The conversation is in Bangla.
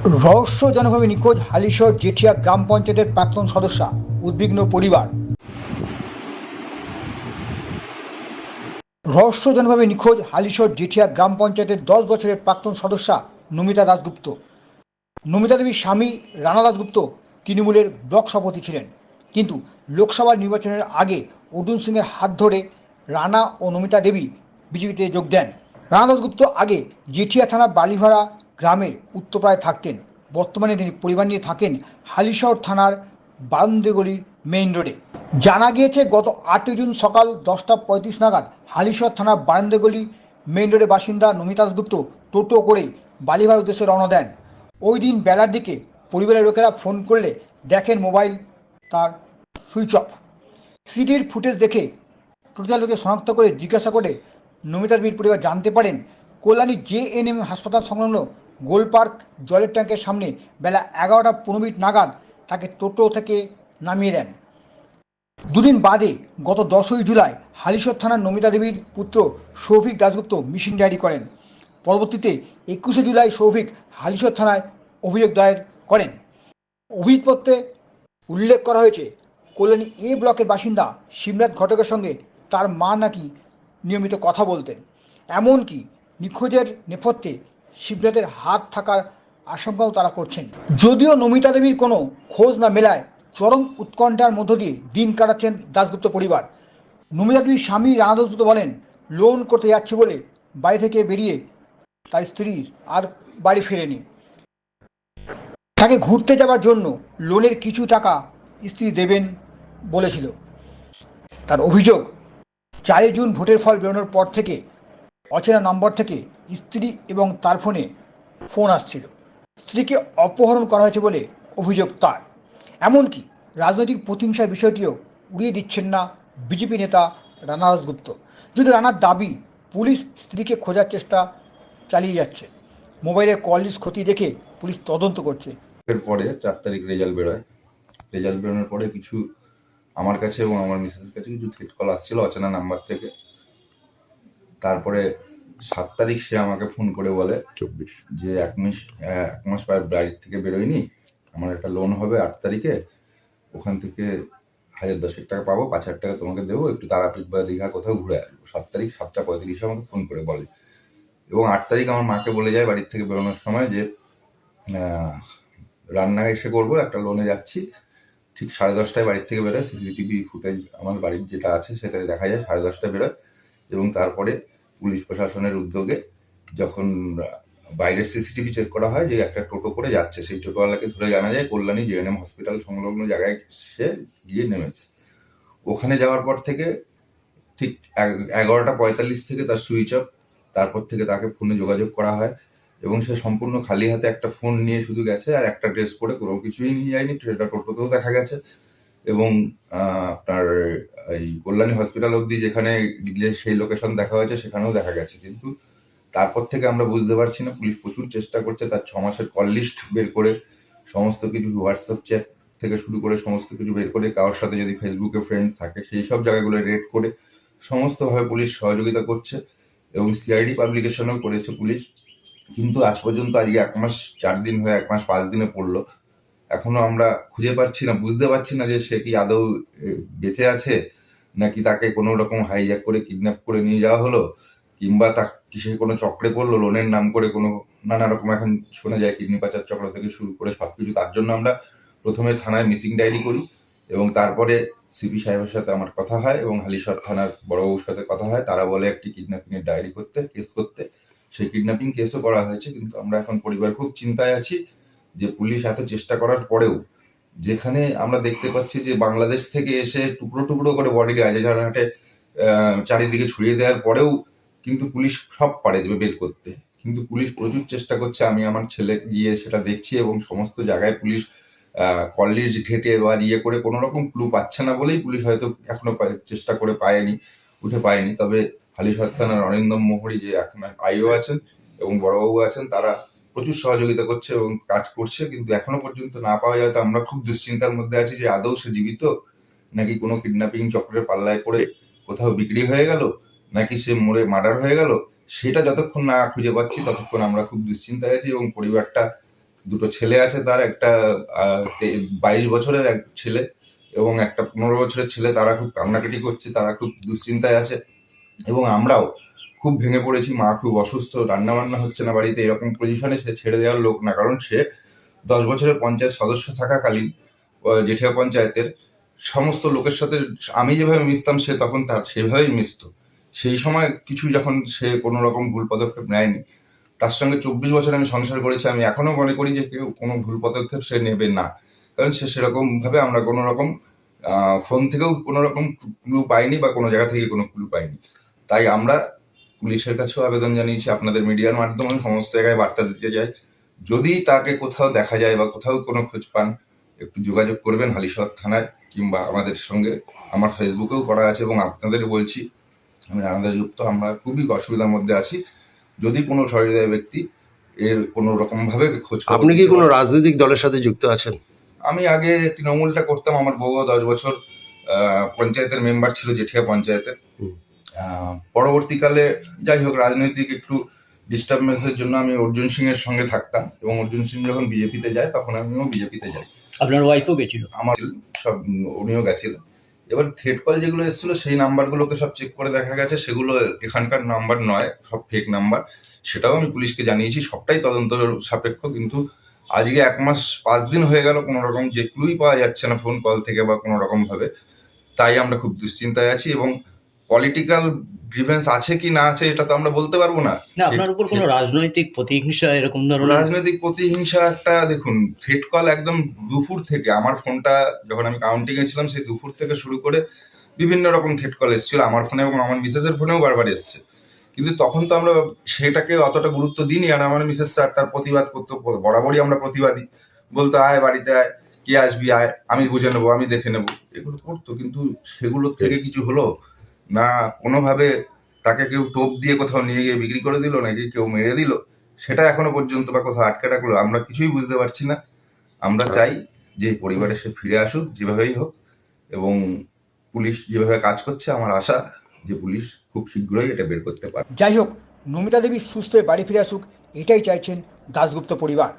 রহস্যজনকভাবে নিখোঁজ হালিশহর জেঠিয়া গ্রাম পঞ্চায়েতের প্রাক্তন সদস্যা, উদ্বিগ্ন পরিবার। রহস্যজনকভাবে নিখোঁজ হালিশহর জেঠিয়া গ্রাম পঞ্চায়েতের দশ বছরের প্রাক্তন সদস্যা নমিতা দাশগুপ্ত। নমিতা দেবীর স্বামী রানা দাশগুপ্ত তৃণমূলের ব্লক সভাপতি ছিলেন। কিন্তু লোকসভা নির্বাচনের আগে অর্জুন সিংয়ের হাত ধরে রানা ও নমিতা দেবী বিজেপিতে যোগ দেন। রানা দাশগুপ্ত আগে জেঠিয়া থানা বালিভাড়া গ্রামের উত্তরপাড়ায় থাকতেন। বর্তমানে তিনি পরিবার নিয়ে থাকেন হালিশহর থানার বারান্দেগলির মেইন রোডে জানা গিয়েছে, গত আটই জুন সকাল দশটা পঁয়ত্রিশ নাগাদ হালিশহর থানার বারান্দেগলি মেইন রোডের বাসিন্দা নমিতা দাশগুপ্ত টোটো করে বালিভার উদ্দেশ্যে রওনা দেন। ওই দিন বেলার দিকে পরিবারের লোকেরা ফোন করলে দেখেন মোবাইল তার সুইচ অফ। সিটির ফুটেজ দেখে টোটো চালককে শনাক্ত করে জিজ্ঞাসা করে নমিতার বীর পরিবার জানতে পারেন, কল্যাণী জে এন এম হাসপাতাল সংলগ্ন গোল পার্ক জলের ট্যাঙ্কের সামনে বেলা এগারোটা পনেরো মিনিট নাগাদ তাকে টোটো থেকে নামিয়ে দেন দুদিন বাদে গত দশই জুলাই হালিশর থানার নমিতা দেবীর পুত্র সৌভিক দাশগুপ্ত মিসিং ডায়েরি করেন। পরবর্তীতে একুশে জুলাই সৌভিক হালিশর থানায় অভিযোগ দায়ের করেন। অভিযোগপত্রে উল্লেখ করা হয়েছে, কল্যাণী এ ব্লকের বাসিন্দা শিবনাথ ঘটকের সঙ্গে তার মা নাকি নিয়মিত কথা বলতেন। এমনকি নিখোঁজের নেপথ্যে শিবনাথের হাত থাকার আশঙ্কাও তারা করছেন। যদিও নমিতা দেবীর কোনো খোঁজ না মেলায় চরম উৎকণ্ঠার মধ্য দিয়ে দিন কাটাচ্ছেন দাশগুপ্ত পরিবার। নমিতা দেবীর স্বামী রানা দাশগুপ্ত বলেন, লোন করতে যাচ্ছে বলে বাড়ি থেকে বেরিয়ে তার স্ত্রীর আর বাড়ি ফেরেনি। তাকে ঘুরতে যাওয়ার জন্য লোনের কিছু টাকা স্ত্রী দেবেন বলেছিল। তার অভিযোগ, চারই জুন ভোটের ফল বেরোনোর পর থেকে অচেনা নম্বর থেকে স্ত্রী এবং তার ফোনে ফোন আসছিল। স্ত্রীকে অপহরণ করা হয়েছে বলে অভিযোগ তার। এমনকি রাজনৈতিক প্রতিহিংসার বিষয়টিও উড়িয়ে দিচ্ছেন না বিজেপি নেতা রানা দাসগুপ্ত যদি রানার দাবি পুলিশ স্ত্রীকে খোঁজার চেষ্টা চালিয়ে যাচ্ছে, মোবাইলে কল লিস্ট ক্ষতি দেখে পুলিশ তদন্ত করছে। এর পরে চার তারিখ রেজাল্ট বেরোয়। রেজাল্ট বেরোনোর পরে কিছু আমার কাছে এবং আমার মিসেসের কাছে কিছু থ্রেট কল আসছিল, অচেনা নাম্বার থেকে। তারপরে সাত তারিখ সে আমাকে ফোন করে বলে চব্বিশ। যে এক মাস এক মাস প্রায় বাড়ির থেকে বেরোয়নি আমার একটা লোন হবে আট তারিখে ওখান থেকে হাজার দশেক টাকা পাবো পাঁচ হাজার টাকা তোমাকে দেবো একটু তারাপীঠ বা দীঘা কোথাও ঘুরে আসব। সাত তারিখ সাতটা পঁয়ত্রিশে আমাকে ফোন করে বলে। এবং আট তারিখ আমার মাকে বলে যায় বাড়ির থেকে বেরোনোর সময় যে রান্না এসে করব একটা লোনে যাচ্ছি। ঠিক সাড়ে দশটায় বাড়ির থেকে বেরোয় সিসিটিভি ফুটেজ আমার বাড়ির যেটা আছে সেটা দেখা যায় সাড়ে দশটায় বেরোয়। এবং তারপরে পুলিশ প্রশাসনের উদ্যোগে যখন বাইরের সিসিটিভি চেক করা হয় যে একটা টোটো করে যাচ্ছে, সেই টোটোওয়ালাকে ধরে জানা যায় কল্যাণী জেএনএম হসপিটাল সংলগ্ন জায়গায় সে গিয়ে নেমেছে। ওখানে যাওয়ার পর থেকে ঠিক এগারোটা পঁয়তাল্লিশ থেকে তার সুইচ অফ তারপর থেকে তাকে ফোনে যোগাযোগ করা হয় এবং সে সম্পূর্ণ খালি হাতে একটা ফোন নিয়ে শুধু গেছে আর একটা ড্রেস পরে কোনো কিছুই নিয়ে যায়নি, সেটা টোটোতেও দেখা গেছে। এবং আপনার এই কল্যাণী হসপিটাল অবধি যেখানে গিয়ে সেই লোকেশন দেখা হয়েছে, সেখানেও দেখা গেছে। কিন্তু তারপর থেকে আমরা বুঝতে পারছি না, পুলিশ প্রচুর চেষ্টা করছে, তার ছ মাসের কল লিস্ট বের করে সমস্ত কিছু হোয়াটসঅ্যাপ চ্যাট থেকে শুরু করে সমস্ত কিছু বের করে, কারোর সাথে যদি ফেসবুকে ফ্রেন্ড থাকে, সেই সব জায়গাগুলো রেড করে সমস্তভাবে পুলিশ সহযোগিতা করছে এবং সিআইডি পাবলিকেশনও করেছে পুলিশ। কিন্তু আজ পর্যন্ত আজকে এক মাস, চার দিন হয়ে এক মাস, পাঁচ দিনে পড়ল। এখনও আমরা খুঁজে পাচ্ছি না, বুঝতে পারছি না যে সে কি আদৌ বেঁচে আছে, নাকি তাকে কোনো রকম হাইজ্যাক করে কিডন্যাপ করে নিয়ে যাওয়া হলো, কিংবা তা, কিসে কোনো চক্রে পড়ল লোনের নাম করে কোনো নানা রকম এখন শোনা যায় কিডনি পাচার চক্র থেকে শুরু করে সব কিছু তার জন্য আমরা প্রথমে থানায় মিসিং ডায়েরি করি, এবং তারপরে সিপি সাহেবের সাথে আমার কথা হয়, এবং হালিশহর থানার বড়বাবুর সাথে কথা হয়, তারা বলে একটি কিডন্যাপিং এর ডায়েরি করতে কেস করতে, সেই কিডন্যাপিং কেসও করা হয়েছে, কিন্তু আমরা এখন পরিবার খুব চিন্তায় আছি যে পুলিশ এত চেষ্টা করার পরেও যেখানে আমরা দেখতে পাচ্ছি যে বাংলাদেশ থেকে এসে টুকরো টুকরো করে বডি রাজারহাটে চারিদিকে ছড়িয়ে দেওয়ার পরেও কিন্তু পুলিশ সব পারে যে বের করতে। কিন্তু পুলিশ প্রচুর চেষ্টা করছে, আমি আমার ছেলে গিয়ে সেটা দেখছি এবং সমস্ত জায়গায় পুলিশ কলেজ ঘেটে বা ইয়ে করে কোনো রকম ক্লু পাচ্ছে না বলেই পুলিশ হয়তো এখনও চেষ্টা করে পায়নি, উঠে পায়নি। তবে হালিশহর থানার অরিন্দম মোহরি যে এখন আইও আছেন এবং বড়বাবু আছেন, তারা প্রচুর সহযোগিতা করছে এবং কাজ করছে, কিন্তু এখনও পর্যন্ত না পাওয়া যায়। তো আমরা খুব দুশ্চিন্তার মধ্যে আছি যে আদৌ সে জীবিত নাকি কোনো কিডন্যাপিং চক্রের পাল্লায় পড়ে কোথাও বিক্রি হয়ে গেল, নাকি সে মরে মার্ডার হয়ে গেল, সেটা যতক্ষণ না খুঁজে পাচ্ছি ততক্ষণ আমরা খুব দুশ্চিন্তায় আছি এবং পরিবারটা, দুটো ছেলে আছে তার, একটা বাইশ বছরের এক ছেলে এবং একটা পনেরো বছরের ছেলে, তারা খুব কান্নাকাটি করছে, তারা খুব দুশ্চিন্তায় আছে এবং আমরাও খুব ভেঙে পড়েছি, মা খুব অসুস্থ রান্না বান্না হচ্ছে না বাড়িতে, এরকম পজিশনে সে ছেড়ে দেওয়ার লোক না। কারণ সে দশ বছরের পঞ্চায়েত সদস্য থাকাকালীন জেঠিয়া পঞ্চায়েতের সমস্ত লোকের সাথে আমি যেভাবে মিশতাম, সে তখন তার সেভাবেই মিশত। সেই সময় কিছু যখন সে কোনো রকম ভুল পদক্ষেপ নেয়নি, তার সঙ্গে চব্বিশ বছর আমি সংসার করেছি, আমি এখনও মনে করি যে কেউ কোনো ভুল পদক্ষেপ সে নেবে না। কারণ সে সেরকম ভাবে আমরা কোনো রকম ফোন থেকেও কোনো রকম ক্লু পাইনি বা কোনো জায়গা থেকে কোনো ক্লু পাইনি। তাই আমরা পুলিশের কাছেও আবেদন জানিয়েছি আপনাদের মিডিয়ার মাধ্যমে সমস্ত জায়গায় বার্তা দিতে চাই। যদি তাকে কোথাও দেখা যায় বা কোথাও কোনো খোঁজ পান একটু যোগাযোগ করবেন হালিশহর থানায় কিংবা আমাদের সঙ্গে। আমার ফেসবুকেও করা আছে এবং আপনাদের বলছি আমি রানাদা যুক্ত আমরা খুবই অসুবিধার মধ্যে আছি। যদি কোনো সহৃদয় ব্যক্তি এর কোনো রকম ভাবে খোঁজ আপনি কি কোনো রাজনৈতিক দলের সাথে যুক্ত আছেন? আমি আগে তৃণমূলটা করতাম আমার বউ দশ বছর পঞ্চায়েতের মেম্বার ছিল জেঠিয়া পঞ্চায়েতের। পরবর্তীকালে যাই হোক রাজনৈতিক একটু ডিস্টারবেন্সের জন্য আমি অর্জুন সিং এর সঙ্গে থাকতাম এবং অর্জুন সিং যখন বিজেপিতে যায় তখন আমিও বিজেপিতে যাই। আপনার ওয়াইফও গেছিল? আমার সব উনিও গেছিলেন এবার থ্রেড কল যেগুলো এসেছিল সেই নাম্বারগুলোকে সব চেক করে দেখা গেছে। সেগুলো এখানকার নাম্বার নয় সব ফেক নাম্বার সেটাও আমি পুলিশকে জানিয়েছি সবটাই তদন্ত সাপেক্ষ। কিন্তু আজকে এক মাস পাঁচ দিন হয়ে গেল কোনো রকম যে ক্লুই পাওয়া যাচ্ছে না ফোন কল থেকে বা কোনো রকম ভাবে তাই আমরা খুব দুশ্চিন্তায় আছি এবং পলিটিক্যাল গ্রিভেন্স আছে কি না আছে এটা তো আমরা বলতে পারব না। না আপনার উপর কোনো রাজনৈতিক প্রতিহিংসা এরকম ধরনের রাজনৈতিক প্রতিহিংসা একটা দেখুন থ্রেট কল একদম দুপুর থেকে আমার ফোনটা যখন আমি কাউন্টিং এ ছিলাম সেই দুপুর থেকে শুরু করে বিভিন্ন রকম থ্রেট কল এসেছিল। আমার ফোনে এবং আমার মিসেসের ফোনেও বারবার এসছে। কিন্তু তখন তো আমরা সেটাকে অতটা গুরুত্ব দিইনি আর আমার মিসেস স্যার তার প্রতিবাদ করতো বরাবরই আমরা প্রতিবাদী। বলতো আয় বাড়িতে আয় কে আসবি আয় আমি বুঝে নেব আমি দেখে নেব। এগুলো করতো কিন্তু সেগুলোর থেকে কিছু হলো না কোনোভাবে তাকে কেউ টোপ দিয়ে কোথাও নিয়ে গিয়ে বিক্রি করে দিল নাকি কেউ মেরে দিল সেটা এখনও পর্যন্ত বা কোথাও আটকে রাখল আমরা কিছুই বুঝতে পারছি না। আমরা চাই যে পরিবারে সে ফিরে আসুক যেভাবেই হোক এবং পুলিশ যেভাবে কাজ করছে আমার আশা যে পুলিশ খুব শীঘ্রই এটা বের করতে পারবে। যাই হোক নমিতা দেবী সুস্থ হয়ে বাড়ি ফিরে আসুক এটাই চাইছেন দাশগুপ্ত পরিবার।